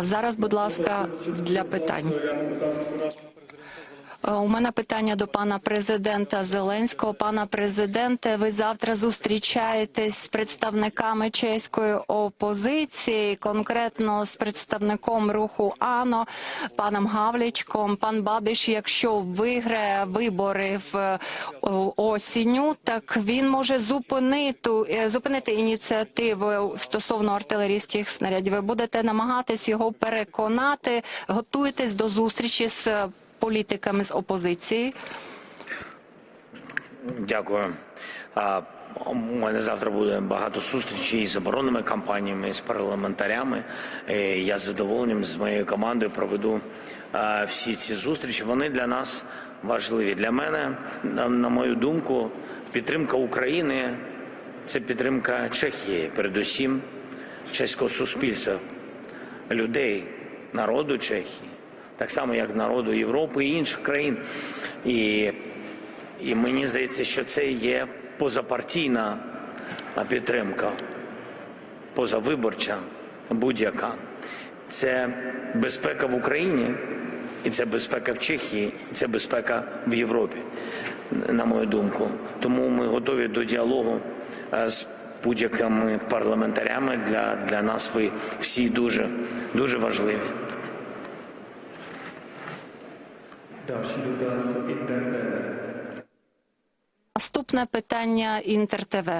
Зараз, будь ласка, для питань. Е, У мене питання до пана президента Зеленського. Пана президенте, ви завтра зустрічаєтесь з представниками чеської опозиції, конкретно з представником руху АНО, паном Гавлічком. Пан Бабіш, якщо виграє вибори в е, осінню, так він може зупинити, е, зупинити ініціативу стосовно артилерійських снарядів. Ви будете намагатись його переконати, готуєтесь до зустрічі з політиками з опозиції. Дякую. У мене завтра буде багато зустрічей з оборонними кампаніями, з парламентарями. Е, Я з задоволенням з моєю командою проведу всі ці зустрічі. Вони для нас важливі. Для мене, на мою думку, підтримка України це підтримка Чехії, передусім чеського суспільства, людей, народу Чехії, так само як народу Європи і інших країн. І і мені здається, що це є позапартійна підтримка, позавиборча будь-яка. Це безпека в Україні, і це безпека в Чехії, і це безпека в Європі, на мою думку. Тому ми готові до діалогу з будь-якими парламентарями. Для, для нас ви всі дуже, дуже важливі. Наступне питання Інтер ТВ.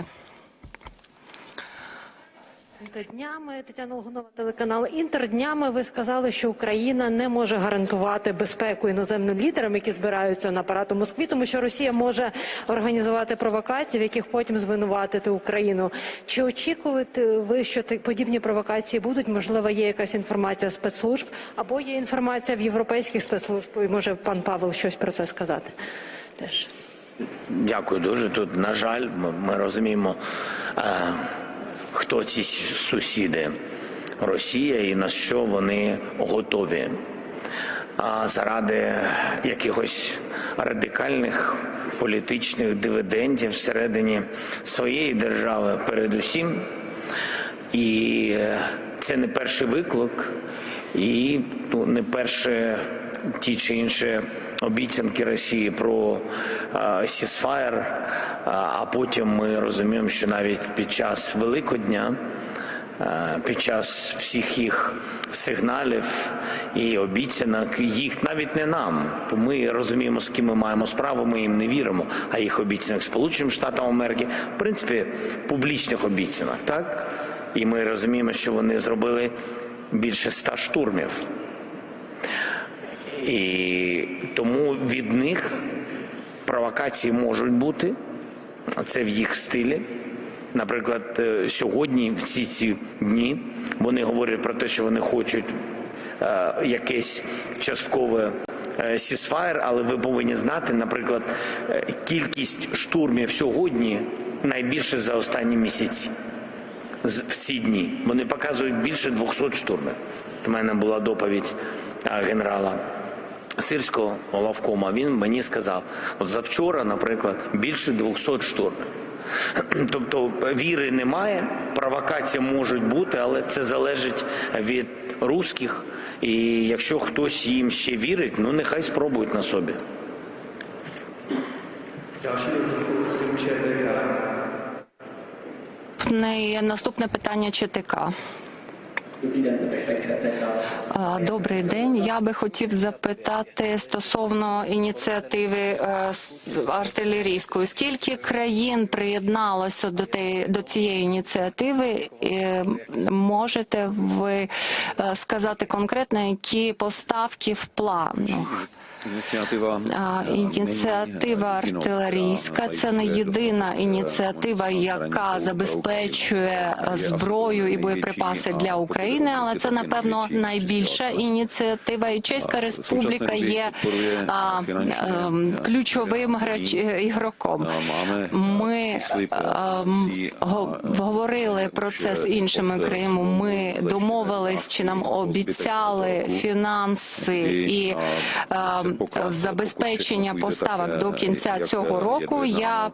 Днями Тетяна Логунова, телеканал Інтер. Днями ви сказали, що Україна не може гарантувати безпеку іноземним лідерам, які збираються на парад у Москві, тому що Росія може організувати провокації, в яких потім звинуватити Україну. Чи очікуєте ви, що подібні провокації будуть? Можливо, є якась інформація спецслужб або є інформація в європейських спецслужб? І може пан Павел щось про це сказати? Теж. Дякую дуже. Тут, на жаль, ми, ми розуміємо, е, хто ці сусіди Росія і на що вони готові. А заради якихось радикальних політичних дивідендів всередині своєї держави, передусім. І е, це не перший виклик, і ну, не перше ті чи інші обіцянки Росії про сісфаєр. А потім ми розуміємо, що навіть під час Великодня, під час всіх їх сигналів і обіцянок, їх навіть не нам, бо ми розуміємо, з ким ми маємо справу, ми їм не віримо. А їх обіцянок Сполученим Штатам Америки, в принципі, публічних обіцянок, так? І ми розуміємо, що вони зробили більше ста штурмів. І тому від них провокації можуть бути, це в їх стилі. Наприклад, е, сьогодні, всі ці дні, вони говорять про те, що вони хочуть е, якесь часткове е, сісфаєр, але ви повинні знати, наприклад, е, кількість штурмів сьогодні найбільше за останні місяці в ці дні. Вони показують більше 200 штурмів. У мене була доповідь генерала Сирського Лавкома. Він мені сказав, от завчора, наприклад, більше 200 штурмів. Тобто віри немає, провокації можуть бути, але це залежить від русських. І якщо хтось їм ще вірить, ну нехай спробують на собі. Не- Наступне питання ЧТК. Добрий день. Я би хотів запитати стосовно ініціативи е, з- артилерійської. Скільки країн приєдналося до те- до цієї ініціативи? Е, Можете ви е, сказати конкретно, які поставки в планах? Ініціатива Ініціатива артилерійська це не єдина ініціатива, яка забезпечує е, зброю і боєприпаси для України, але це напевно найбільша ініціатива. І Чеська Республіка є а, ем, ключовим грач е, ігроком. Ми ем, го- говорили про це з іншими країнами. Ми домовились чи нам обіцяли фінанси і ем, забезпечення поставок до кінця цього року. Я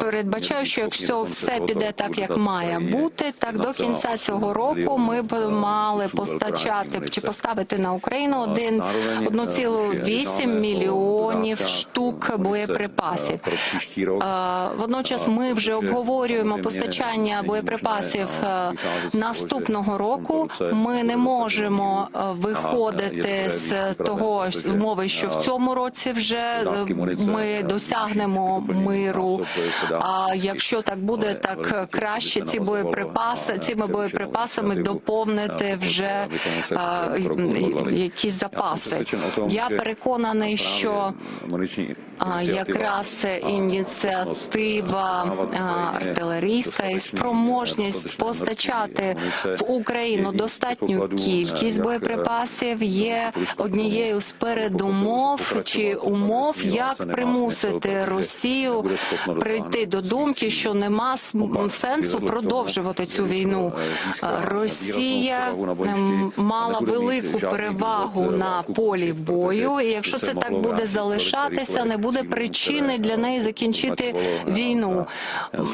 передбачаю, що якщо все піде так, як має бути, так до кінця цього року. Року ми б мали постачати чи поставити на Україну один 1,8 мільйонів штук боєприпасів. Водночас ми вже обговорюємо постачання боєприпасів наступного року. Ми не можемо виходити з того умови, що в цьому році вже ми досягнемо миру. А якщо так буде, так краще ці боєприпаси цими боєприпасами доповнити вже е, якісь запаси. Я переконаний, що а, якраз ініціатива артилерійська і спроможність постачати в Україну достатню кількість боєприпасів є однією з передумов чи умов, як примусити Росію прийти до думки, що нема сенсу продовжувати цю війну. Росія ем, мала велику перевагу на полі бою, і якщо це так буде залишатися, не буде причини для неї закінчити війну. Ем,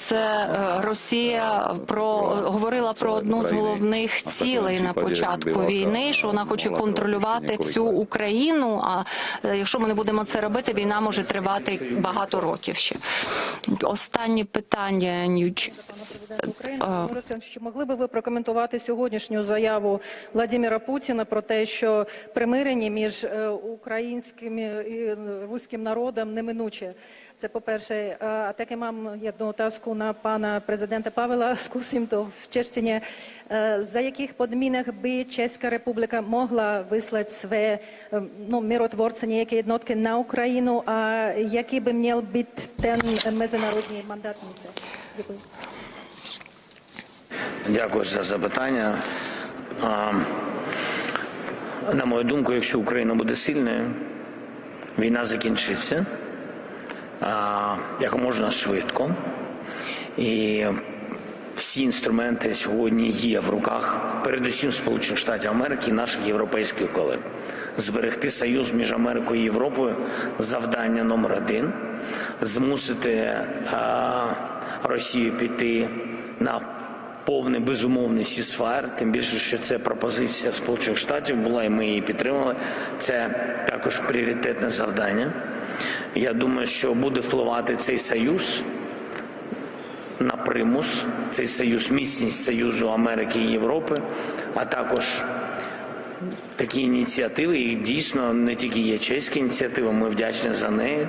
Це е, Росія про говорила про одну з головних цілей на початку війни, що вона хоче контролювати всю Україну. А е, якщо ми не будемо це робити, війна може тривати багато років ще. Останнє питання Нюч. Чи могли би ви прокоментувати сьогоднішню заяву Владимира Путіна про те, що примирення між е, українським і руським народом неминуче? Це по-перше. А таки мам одну otázku на пана президента Павла. To v češtině. Е, За яких подмінок би Чеська Республіка могла вислати свої е, ну, миротворці, ніякі jednotky на Україну, а який би мав бути ten міжнародний мандат місія? Дякую. Дякую за запитання. На мою думку, якщо Україна буде сильною, війна закінчиться як можна швидко. І всі інструменти сьогодні є в руках, передусім Сполучених Штатів Америки і наших європейських колег. Зберегти союз між Америкою і Європою завдання номер один, змусити Росію піти на повний безумовний сісфайр, тим більше, що це пропозиція Сполучених Штатів була, і ми її підтримали. Це також пріоритетне завдання. Я думаю, що буде впливати цей союз на примус, цей союз, міцність Союзу Америки і Європи, а також такі ініціативи, їх дійсно не тільки є чеська ініціатива, ми вдячні за неї.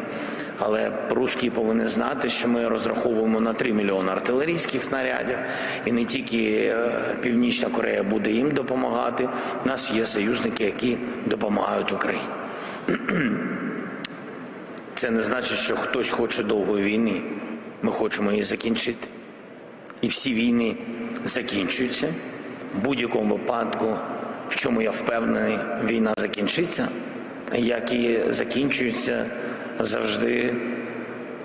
Але русські повинні знати, що ми розраховуємо на 3 мільйони артилерійських снарядів, і не тільки е, Північна Корея буде їм допомагати. У нас є союзники, які допомагають Україні. Це не значить, що хтось хоче довгої війни. Ми хочемо її закінчити. І всі війни закінчуються. В будь-якому випадку, в чому я впевнений, війна закінчиться, як і закінчуються завжди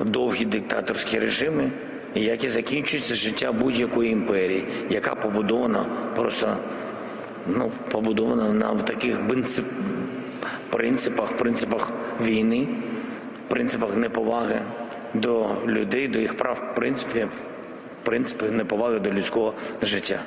довгі диктаторські режими, як і закінчується життя будь-якої імперії, яка побудована просто ну, побудована на таких принципах, принципах війни, принципах неповаги до людей, до їх прав, принципів, принципи неповаги до людського життя.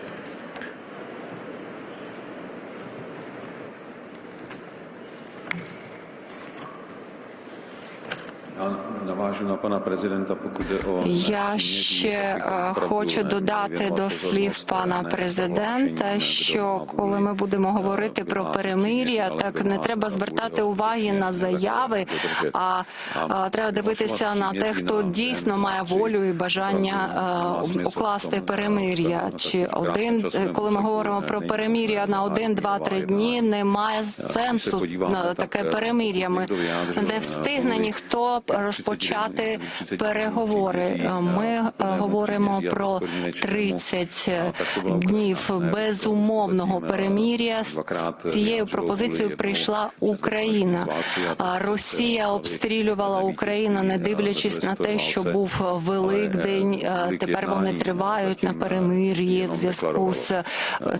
Я ще е, хочу додати до слів пана президента, що коли ми будемо говорити про перемир'я, так не треба звертати уваги на заяви, а а треба дивитися на те, хто дійсно має волю і бажання е, укласти перемир'я. Чи один, е, коли ми говоримо про перемир'я на один, два, три дні, немає сенсу на таке перемир'я. Ми не встигне ніхто розпочати переговори. Ми е, говоримо про 30 днів безумовного перемір'я. З цією пропозицією прийшла Україна. Росія обстрілювала Україну, не дивлячись на те, що був Великдень. Е, Тепер вони тривають на перемир'ї в зв'язку з е,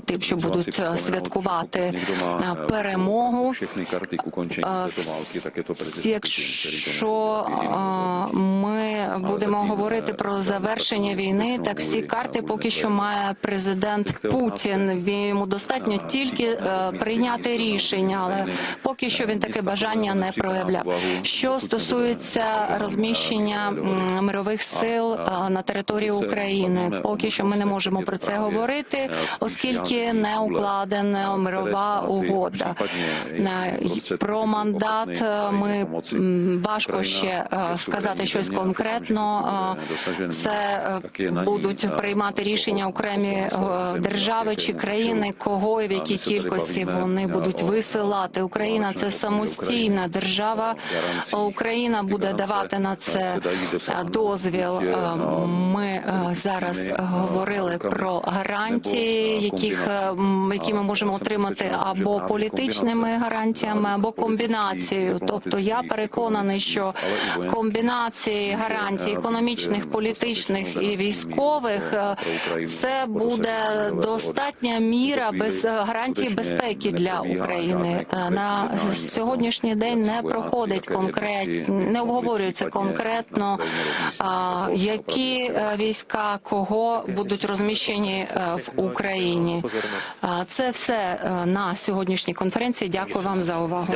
тим, що будуть е, святкувати е, перемогу. Якщо е, ми будемо говорити про завершення війни, так всі карти поки що має президент Путін. Йому достатньо тільки е, прийняти рішення, але поки що він таке бажання не проявляв. Що стосується розміщення мирових сил е, на території України, поки що ми не можемо про це говорити, оскільки не укладена мирова угода. Е, Про мандат е, ми важко ще е, сказати щось конкретно. Це е, будуть приймати рішення окремі е, держави чи країни, кого і в якій кількості вони будуть висилати. Україна це самостійна держава. Україна буде давати на це е, дозвіл. Ми е, зараз говорили про гарантії, яких які ми можемо отримати або політичними гарантіями, або комбінацією. Тобто я переконаний, що комбінації гарантій економічних, політичних і військових е, це буде достатня міра без е, гарантії безпеки для України. Е, На сьогоднішній день не проходить конкретно, не обговорюється конкретно, які е, війська кого будуть розміщені е, в Україні. Це все е, на сьогоднішній конференції. Дякую вам за увагу.